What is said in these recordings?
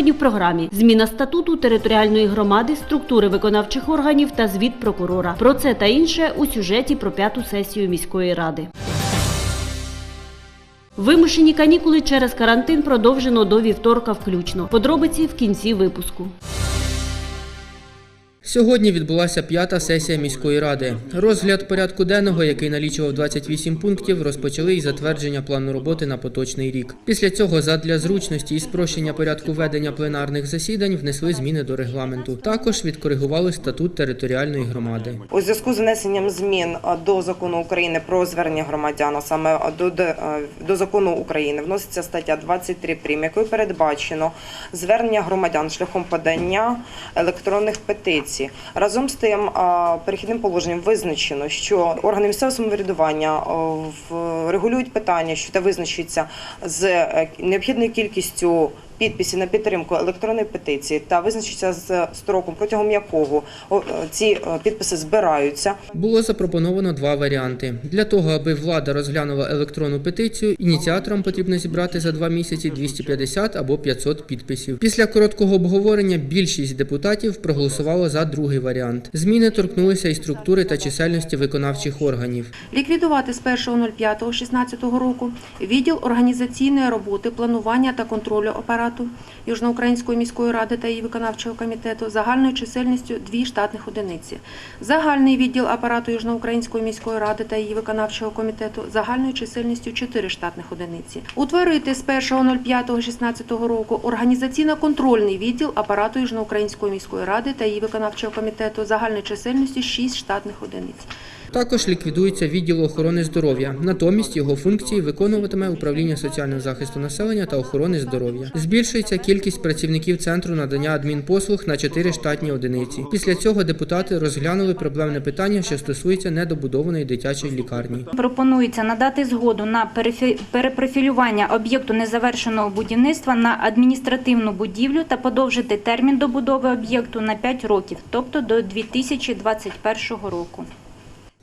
Сьогодні в програмі зміна статуту територіальної громади, структури виконавчих органів та звіт прокурора. Про це та інше у сюжеті про п'яту сесію міської ради. Вимушені канікули через карантин продовжено до вівторка включно. Подробиці в кінці випуску. Сьогодні відбулася п'ята сесія міської ради. Розгляд порядку денного, який налічував 28 пунктів, розпочали із затвердження плану роботи на поточний рік. Після цього, задля зручності і спрощення порядку ведення пленарних засідань, внесли зміни до регламенту. Також відкоригували статут територіальної громади. У зв'язку з внесенням змін до закону України про звернення громадян, а саме до, до закону України, вноситься стаття 23 прим, якою передбачено звернення громадян шляхом подання електронних петицій. Разом з тим, перехідним положенням визначено, що органи місцевого самоврядування регулюють питання, що те визначиться з е, необхідною кількістю підписів на підтримку електронної петиції та визначиться з строком, протягом якого е, ці е, підписи збираються. Було запропоновано два варіанти. Для того, аби влада розглянула електронну петицію, ініціаторам потрібно зібрати за два місяці 250 або 500 підписів. Після короткого обговорення більшість депутатів проголосувало за другий варіант. Зміни торкнулися і структури та чисельності виконавчих органів. Ліквідувати з 1.05.16 року відділ організаційної роботи, планування та контролю апарату Южноукраїнської міської ради та її виконавчого комітету загальною чисельністю 2 штатних одиниці. Загальний відділ апарату Южноукраїнської міської ради та її виконавчого комітету загальною чисельністю 4 штатних одиниці. Утворити з 1.05.16 року організаційно-контрольний відділ апарату Южноукраїнської міської ради та її виконавчого комітету загальною чисельністю 6 штатних одиниць. Також ліквідується відділ охорони здоров'я. Натомість його функції виконуватиме управління соціального захисту населення та охорони здоров'я. Збільшується кількість працівників центру надання адмінпослуг на 4 штатні одиниці. Після цього депутати розглянули проблемне питання, що стосується недобудованої дитячої лікарні. Пропонується надати згоду на перепрофілювання об'єкту незавершеного будівництва на адміністративну будівлю та подовжити термін добудови об'єкту на 5 років, тобто до 2021 року.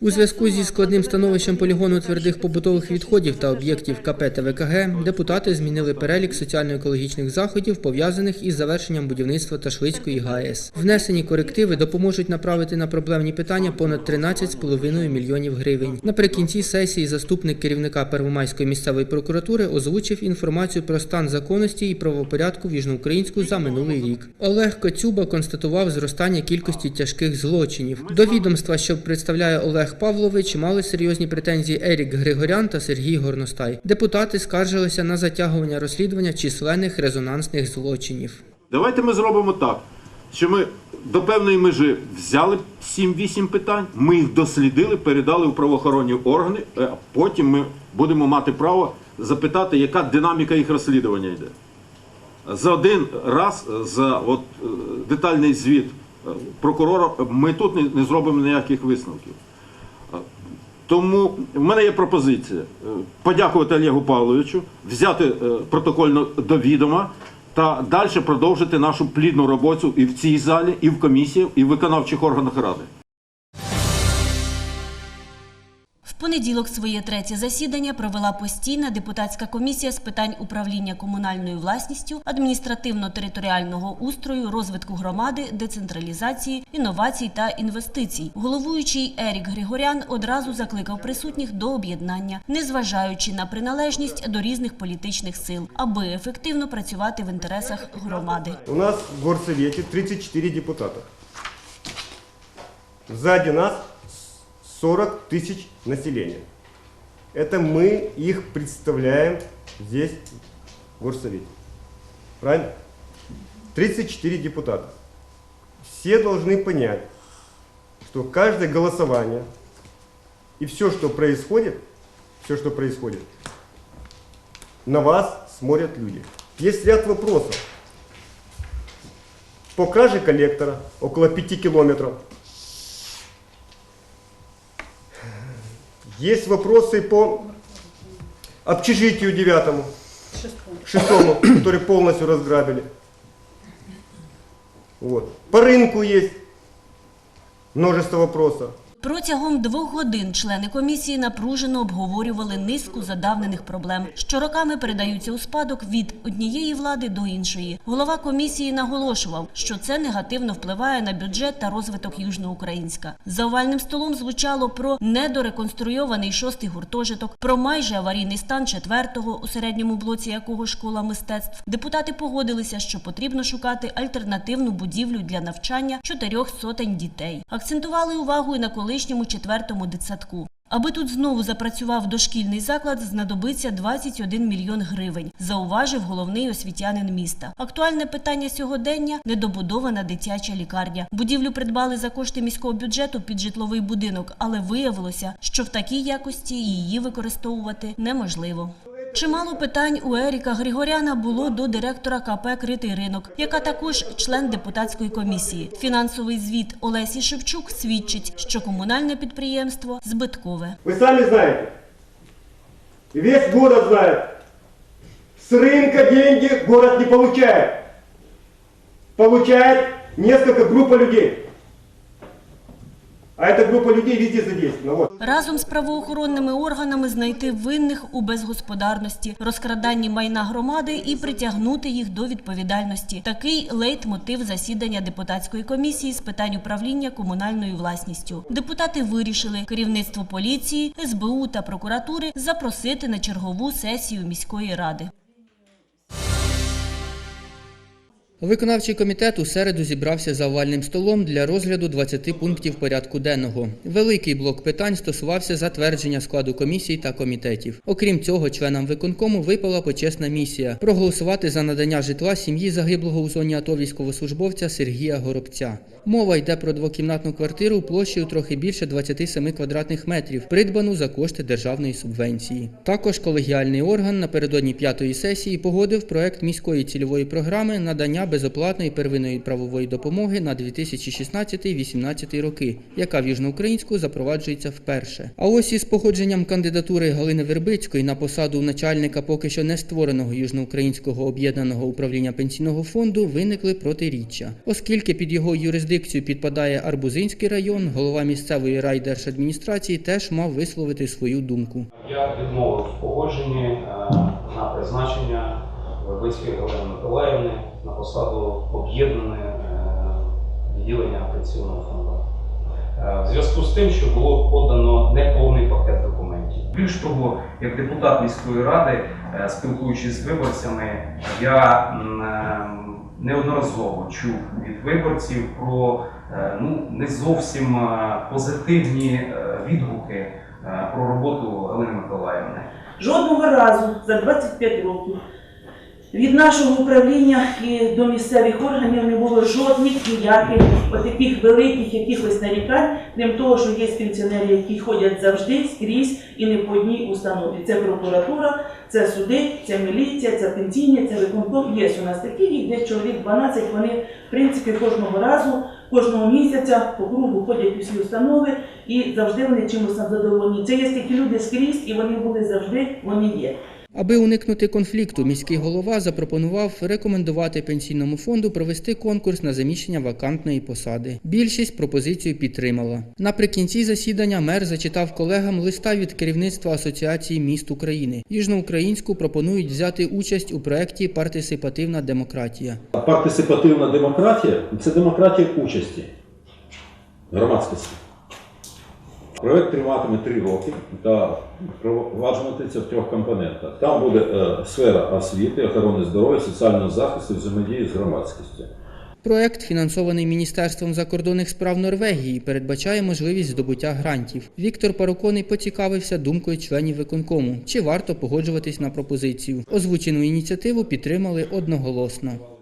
У зв'язку зі складним становищем полігону твердих побутових відходів та об'єктів КП та ВКГ депутати змінили перелік соціально-екологічних заходів, пов'язаних із завершенням будівництва Ташлицької ГАЕС. Внесені корективи допоможуть направити на проблемні питання понад 13,5 мільйонів гривень. Наприкінці сесії заступник керівника Первомайської місцевої прокуратури озвучив інформацію про стан законності і правопорядку в Южноукраїнську за минулий рік. Олег Коцюба констатував зростання кількості тяжких злочинів. До відомства, що представляє Олег Павлович, мали серйозні претензії Ерік Григорян та Сергій Горностай. Депутати скаржилися на затягування розслідування численних резонансних злочинів. Давайте ми зробимо так, що ми до певної межі взяли 7-8 питань, ми їх дослідили, передали у правоохоронні органи, а потім ми будемо мати право запитати, яка динаміка їх розслідування йде. За один раз, за от, е, детальний звіт е, прокурора, ми тут не, не зробимо ніяких висновків. Тому в мене є пропозиція е, подякувати Олегу Павловичу, взяти е, протокольно до відома та далі продовжити нашу плідну роботу і в цій залі, і в комісії, і в виконавчих органах ради. Понеділок своє третє засідання провела постійна депутатська комісія з питань управління комунальною власністю, адміністративно-територіального устрою, розвитку громади, децентралізації, інновацій та інвестицій. Головуючий Ерік Григорян одразу закликав присутніх до об'єднання, незважаючи на приналежність до різних політичних сил, аби ефективно працювати в інтересах громади. У нас в горсовете 34 депутата. Сзади нас 40 тысяч населения. Это мы их представляем здесь, в горсовете. Правильно? 34 депутата. Все должны понять, что каждое голосование и все, что происходит, все, что происходит, на вас смотрят люди. Есть ряд вопросов по краже коллектора около 5 километров. Есть вопросы по общежитию девятому, шестому, который полностью разграбили. Вот. По рынку есть множество вопросов. Протягом двох годин члени комісії напружено обговорювали низку задавнених проблем, що роками передаються у спадок від однієї влади до іншої. Голова комісії наголошував, що це негативно впливає на бюджет та розвиток Южноукраїнська. За овальним столом звучало про недореконструйований шостий гуртожиток, про майже аварійний стан четвертого, у середньому блоці якого школа мистецтв. Депутати погодилися, що потрібно шукати альтернативну будівлю для навчання чотирьох сотень дітей. Акцентували увагу і на колишньому четвертому дитсадку. Аби тут знову запрацював дошкільний заклад, знадобиться 21 мільйон гривень, зауважив головний освітянин міста. Актуальне питання сьогодення – недобудована дитяча лікарня. Будівлю придбали за кошти міського бюджету під житловий будинок, але виявилося, що в такій якості її використовувати неможливо. Чимало питань у Еріка Григоряна було до директора КП «Критий ринок», яка також член депутатської комісії. Фінансовий звіт Олесі Шевчук свідчить, що комунальне підприємство збиткове. Вы сами знаете, и весь город знает, с рынка деньги город не получает. Получает несколько группа людей. А эта группа людей везде задействована. Вот. Разом з правоохоронними органами знайти винних у безгосподарності, розкраданні майна громади і притягнути їх до відповідальності. Такий лейтмотив засідання депутатської комісії з питань управління комунальною власністю. Депутати вирішили керівництво поліції, СБУ та прокуратури запросити на чергову сесію міської ради. Виконавчий комітет у середу зібрався за овальним столом для розгляду 20 пунктів порядку денного. Великий блок питань стосувався затвердження складу комісій та комітетів. Окрім цього, членам виконкому випала почесна місія проголосувати за надання житла сім'ї загиблого у зоні АТО військовослужбовця Сергія Горобця. Мова йде про двокімнатну квартиру площею трохи більше 27 квадратних метрів, придбану за кошти державної субвенції. Також колегіальний орган напередодні п'ятої сесії погодив проект міської цільової програми надання безоплатної первинної правової допомоги на 2016-2018 роки, яка в Южноукраїнську запроваджується вперше. А ось із погодженням кандидатури Галини Вербицької на посаду начальника поки що не створеного Южноукраїнського об'єднаного управління пенсійного фонду виникли протиріччя, оскільки під його юрисдикцію підпадає Арбузинський район, голова місцевої райдержадміністрації теж мав висловити свою думку. Я відмовив в погодженні е, на призначення Вербицької Галини Миколаївни на посаду об'єднане відділення пенсійного фонду. Е, В зв'язку з тим, що було подано неповний пакет документів. Більш того, як депутат міської ради, е, спілкуючись з виборцями, я е, неодноразово чув від виборців про ну, не зовсім позитивні відгуки про роботу Галини Миколаївни. Жодного разу за 25 років від нашого управління і до місцевих органів не було жодних ніяких от таких великих якихось нарікань, крім того, що є пенсіонери, які ходять завжди скрізь і не по одній установі. Це прокуратура, це суди, це міліція, це пенсійні, це виконком. Є у нас такі, десь чоловік 12, вони в принципі кожного разу, кожного місяця по кругу ходять у всі установи і завжди вони чимось задоволені. Це є такі люди скрізь, і вони були завжди, вони є. Аби уникнути конфлікту, міський голова запропонував рекомендувати пенсійному фонду провести конкурс на заміщення вакантної посади. Більшість пропозицію підтримала. Наприкінці засідання мер зачитав колегам листа від керівництва Асоціації міст України. Южноукраїнську пропонують взяти участь у проєкті Партисипативна демократія. Партисипативна демократія це демократія участі громадськості. Проект триватиме три роки та впроваджуватиметься в трьох компонентах. Там буде е, сфера освіти, охорони здоров'я, соціального захисту, взаємодії з громадськістю. Проект, фінансований Міністерством закордонних справ Норвегії, передбачає можливість здобуття грантів. Віктор Пароконий поцікавився думкою членів виконкому, чи варто погоджуватись на пропозицію. Озвучену ініціативу підтримали одноголосно.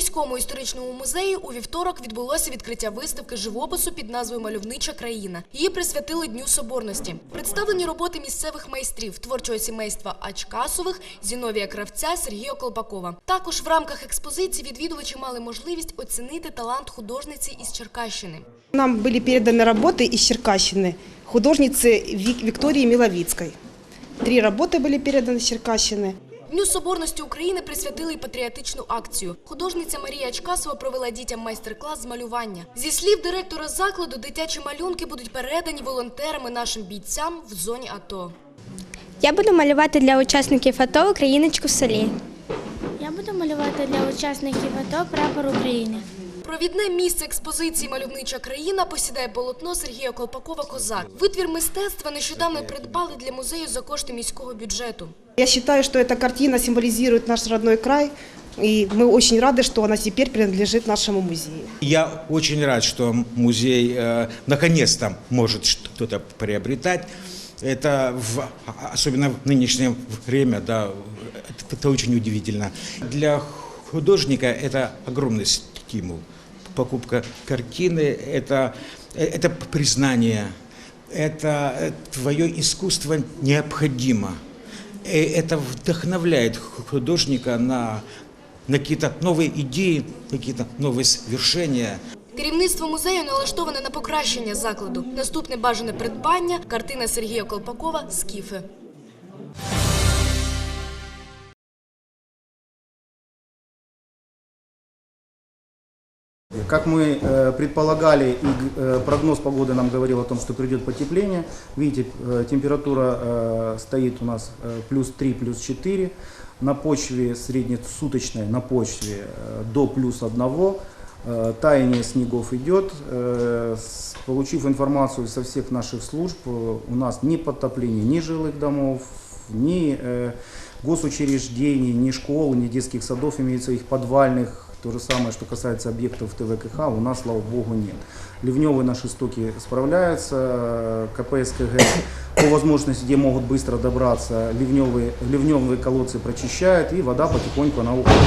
міському історичному музеї у вівторок відбулося відкриття виставки живопису під назвою Мальовнича країна. Її присвятили Дню Соборності. Представлені роботи місцевих майстрів творчого сімейства Ачкасових, Зіновія Кравця, Сергія Колпакова. Також в рамках експозиції відвідувачі мали можливість оцінити талант художниці із Черкащини. Нам были переданы работы из Черкащины художницы Вик- Виктории Миловицкой. Три работы были переданы из Черкащины. Дню Соборності України присвятили й патріотичну акцію. Художниця Марія Ачкасова провела дітям майстер-клас з малювання. Зі слів директора закладу, дитячі малюнки будуть передані волонтерами нашим бійцям в зоні АТО. Я буду малювати для учасників АТО Україночку в селі. Я буду малювати для учасників АТО прапор України. Провідне місце експозиції Мальовнича країна посідає полотно Сергія Колпакова Козак. Витвір мистецтва нещодавно придбали для музею за кошти міського бюджету. Я считаю, что эта картина символизирует наш родной край, и мы очень рады, что она теперь принадлежит нашему музею. Я очень рад, что музей э, наконец-то может что-то приобретать. Это в, особенно в нынешнее время, да, это, очень удивительно. Для художника это огромный стимул. Покупка картины это, это признание, это э, твое искусство необходимо. И это вдохновляет художника на, на какие-то новые идеи, на какие-то новые свершения. Керівництво музею налаштоване на покращення закладу. Наступне бажане придбання картина Сергія Колпакова Скіфи. Как мы э, предполагали, и э, прогноз погоды нам говорил о том, что придет потепление. Видите, э, температура э, стоит у нас э, плюс 3, плюс 4. На почве среднесуточной, на почве э, до плюс 1. Э, таяние снегов идет. Э, Получив информацию со всех наших служб, э, у нас ни подтопления ни жилых домов, ни госучреждений, ни школ, ни детских садов имеется их подвальных. То же самое, что касается объектов ТВКХ, у нас, слава богу, нет. Ливневые наши стоки справляются, э, КПСКГ по возможности, где могут быстро добраться, ливневые, ливневые колодцы прочищают, и вода потихоньку она уходит.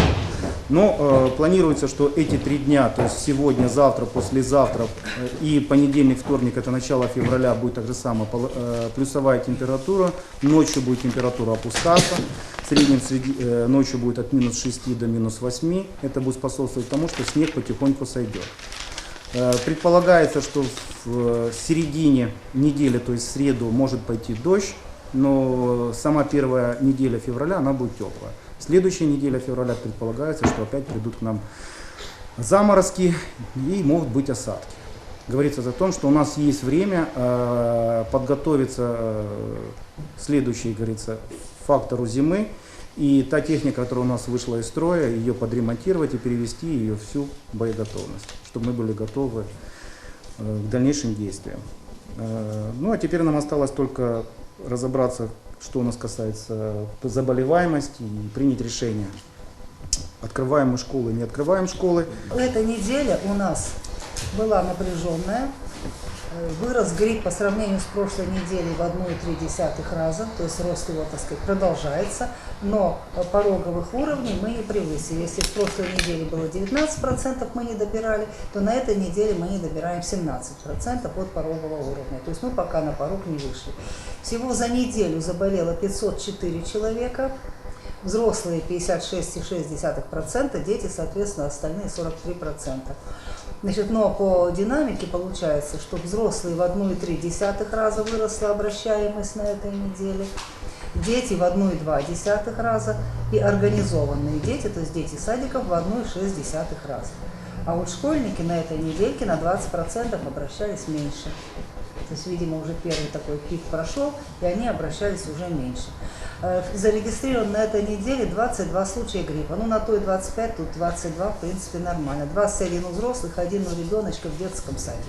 Но э, планируется, что эти три дня, то есть сегодня, завтра, послезавтра э, и понедельник, вторник, это начало февраля, будет так же самое, пол- э, плюсовая температура, ночью будет температура опускаться, В среднем среди- э, ночью будет от минус 6 до минус 8, это будет способствовать тому, что снег потихоньку сойдет. Э, Предполагается, что в э, середине недели, то есть в среду, может пойти дождь, но сама первая неделя февраля, она будет теплая. Следующая неделя февраля предполагается, что опять придут к нам заморозки и могут быть осадки. Говорится о том, что у нас есть время э, подготовиться э, следующей, говорится, фактору зимы. И та техника, которая у нас вышла из строя, ее подремонтировать и перевести ее всю боеготовность, чтобы мы были готовы э, к дальнейшим действиям. Э, Ну а теперь нам осталось только разобраться, что у нас касается заболеваемости и принять решение. Открываем мы школы, не открываем школы. Эта неделя у нас была напряженная. Вырос грипп по сравнению с прошлой неделей в 1,3 раза, то есть рост его, так сказать, продолжается, но пороговых уровней мы не превысили. Если в прошлой неделе было 19% мы не добирали, то на этой неделе мы не добираем 17% от порогового уровня. То есть мы пока на порог не вышли. Всего за неделю заболело 504 человека, взрослые 56,6%, дети, соответственно, остальные 43%. Значит, но по динамике получается, что взрослые в 1,3 раза выросла обращаемость на этой неделе, дети в 1,2 раза и организованные дети, то есть дети садиков в 1,6 раза. А вот школьники на этой недельке на 20% обращались меньше. То есть, видимо, уже первый такой пик прошел, и они обращались уже меньше. Э, Зарегистрировано на этой неделе 22 случая гриппа. Ну, на той 25, тут 22, в принципе, нормально. 21 у взрослых, один у ребеночка в детском садике.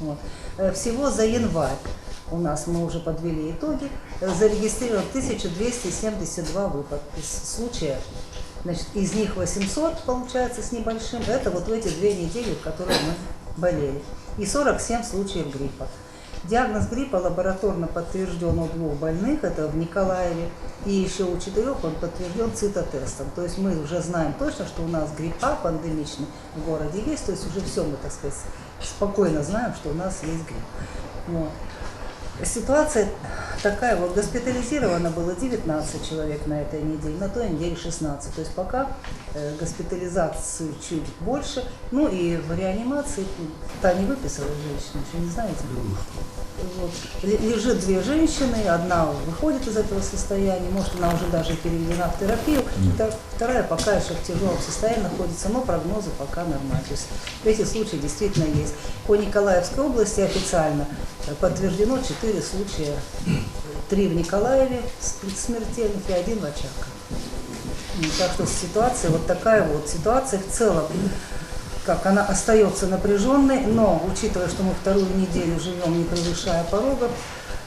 Вот. Э, Всего за январь у нас мы уже подвели итоги. Э, Зарегистрировано 1272 выпад случая. Значит, из них 800, получается, с небольшим. Это вот в эти две недели, в которые мы болели. И 47 случаев гриппа. Диагноз гриппа лабораторно подтвержден у двух больных, это в Николаеве, и еще у четырех он подтвержден цитотестом. То есть мы уже знаем точно, что у нас гриппа пандемичный в городе есть, то есть уже все мы, так сказать, спокойно знаем, что у нас есть грипп. Вот. Ситуация такая, вот госпитализировано было 19 человек на этой неделе, на той неделе 16. То есть пока э, госпитализацию чуть больше, ну и в реанимации, та не выписала женщину, еще не знаете? Вот. Ле- Лежит две женщины, одна выходит из этого состояния, может она уже даже переведена в терапию, вторая пока еще в тяжелом состоянии находится, но прогнозы пока нормальные. То есть эти случаи действительно есть. По Николаевской области официально подтверждено 4 случая, три в Николаеве с- смертельных и один в Очаково. Ну, Так что ситуация вот такая вот. Ситуация в целом, как она остается напряженной, но учитывая, что мы вторую неделю живем, не превышая порога,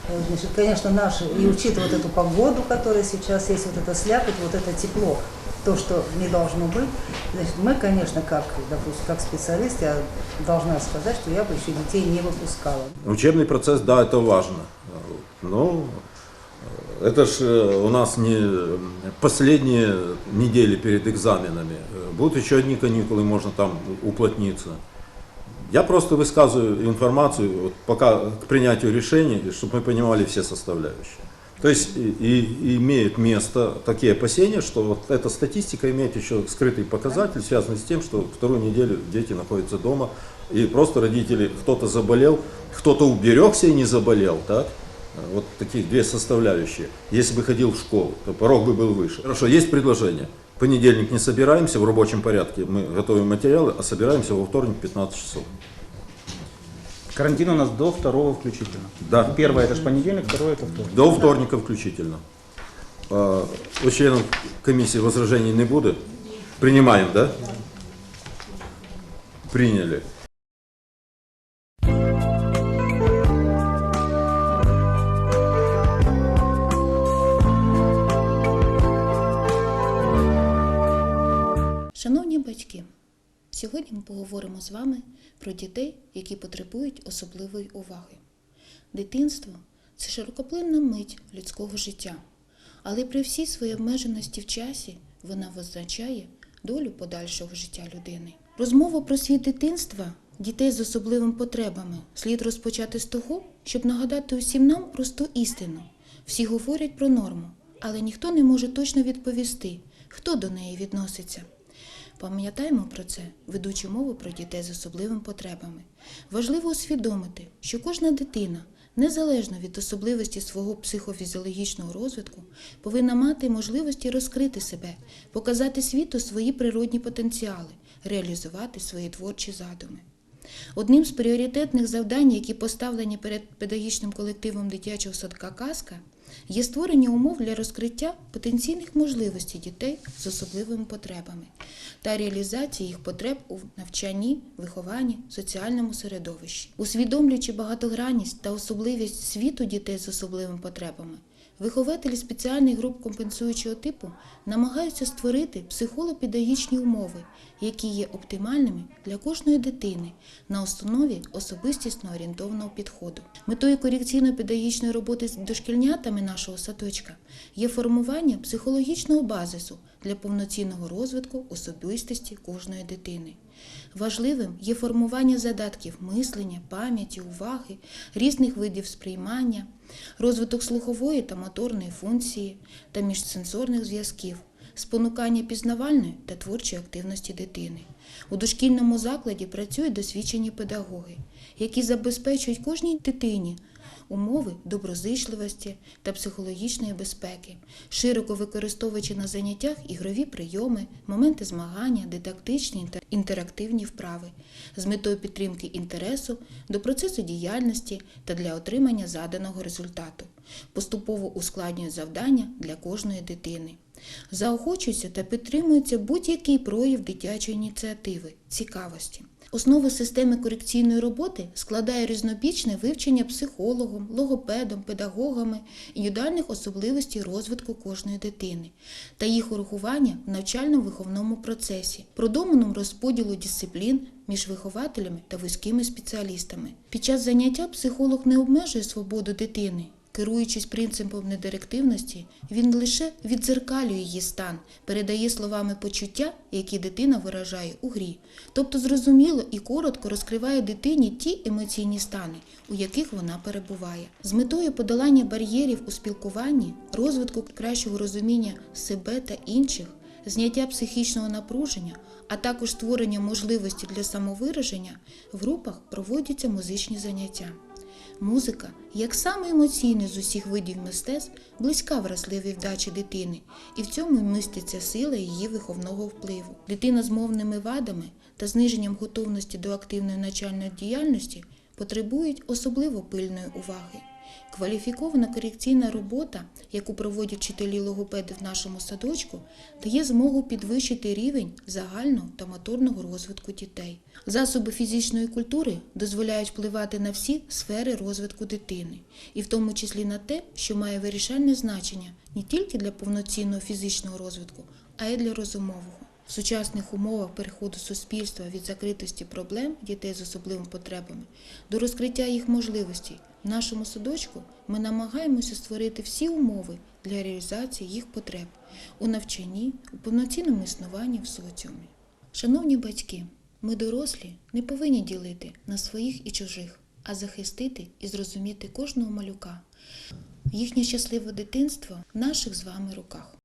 э, значит, конечно, наши, и учитывая вот эту погоду, которая сейчас есть, вот это слякоть, вот это тепло, то, что не должно быть, значит, мы, конечно, как, допустим, как специалист, я должна сказать, что я бы еще детей не выпускала. Учебный процесс, да, это важно. Но это ж э, у нас не последние недели перед экзаменами. Будут еще одни каникулы, можно там уплотниться. Я просто высказываю информацию вот пока к принятию решений, чтобы мы понимали все составляющие. То есть и, и имеет место такие опасения, что вот эта статистика имеет еще скрытый показатель, связанный с тем, что вторую неделю дети находятся дома, и просто родители, кто-то заболел, кто-то уберегся и не заболел, так? Вот таких две составляющие. Если бы ходил в школу, то порог бы был выше. Хорошо, есть предложение. В понедельник не собираемся в рабочем порядке, мы готовим материалы, а собираемся во вторник в 15 часов. Карантин у нас до второго включительно. Да. Первое это же понедельник, второе это вторник. До вторника включительно. А, У членов комиссии возражений не будет? Принимаем, да? Приняли. Шановні батьки, сьогодні ми поговоримо з вами про дітей, які потребують особливої уваги. Дитинство це широкоплинна мить людського життя, але при всій своїй обмеженості в часі вона визначає долю подальшого життя людини. Розмову про світ дитинства дітей з особливими потребами слід розпочати з того, щоб нагадати усім нам просту істину. Всі говорять про норму, але ніхто не може точно відповісти, хто до неї відноситься. Пам'ятаємо про це, ведучи мову про дітей з особливими потребами. Важливо усвідомити, що кожна дитина, незалежно від особливості свого психофізіологічного розвитку, повинна мати можливості розкрити себе, показати світу свої природні потенціали, реалізувати свої творчі задуми. Одним з пріоритетних завдань, які поставлені перед педагогічним колективом дитячого садка Казка, є створення умов для розкриття потенційних можливостей дітей з особливими потребами та реалізації їх потреб у навчанні, вихованні, соціальному середовищі. Усвідомлюючи багатогранність та особливість світу дітей з особливими потребами, вихователі спеціальних груп компенсуючого типу намагаються створити психолопедагогічні умови, які є оптимальними для кожної дитини на основі особистісно орієнтованого підходу. Метою корекційно-педагогічної роботи з дошкільнятами нашого садочка є формування психологічного базису для повноцінного розвитку особистості кожної дитини. Важливим є формування задатків мислення, пам'яті, уваги, різних видів сприймання, розвиток слухової та моторної функції та міжсенсорних зв'язків, спонукання пізнавальної та творчої активності дитини. У дошкільному закладі працюють досвідчені педагоги, які забезпечують кожній дитині умови доброзичливості та психологічної безпеки, широко використовуючи на заняттях ігрові прийоми, моменти змагання, дидактичні та інтерактивні вправи з метою підтримки інтересу до процесу діяльності та для отримання заданого результату, поступово ускладнюють завдання для кожної дитини. Заохочується та підтримується будь-який прояв дитячої ініціативи, цікавості. Основи системи корекційної роботи складає різнобічне вивчення психологом, логопедом, педагогами індивідуальних особливостей розвитку кожної дитини та їх урахування в навчально-виховному процесі, продуманому розподілу дисциплін між вихователями та вузькими спеціалістами. Під час заняття психолог не обмежує свободу дитини. Керуючись принципом недирективності, він лише віддзеркалює її стан, передає словами почуття, які дитина виражає у грі. Тобто зрозуміло і коротко розкриває дитині ті емоційні стани, у яких вона перебуває. З метою подолання бар'єрів у спілкуванні, розвитку кращого розуміння себе та інших, зняття психічного напруження, а також створення можливості для самовираження, в групах проводяться музичні заняття. Музика, як саме емоційне з усіх видів мистецтв, близька вразливій вдачі дитини, і в цьому міститься сила її виховного впливу. Дитина з мовними вадами та зниженням готовності до активної навчальної діяльності потребують особливо пильної уваги. Кваліфікована корекційна робота, яку проводять вчителі логопеди в нашому садочку, дає змогу підвищити рівень загального та моторного розвитку дітей. Засоби фізичної культури дозволяють впливати на всі сфери розвитку дитини, і в тому числі на те, що має вирішальне значення не тільки для повноцінного фізичного розвитку, а й для розумового. В сучасних умовах переходу суспільства від закритості проблем дітей з особливими потребами до розкриття їх можливостей в нашому садочку ми намагаємося створити всі умови для реалізації їх потреб у навчанні, у повноцінному існуванні в соціумі. Шановні батьки, ми дорослі не повинні ділити на своїх і чужих, а захистити і зрозуміти кожного малюка. Їхнє щасливе дитинство в наших з вами руках.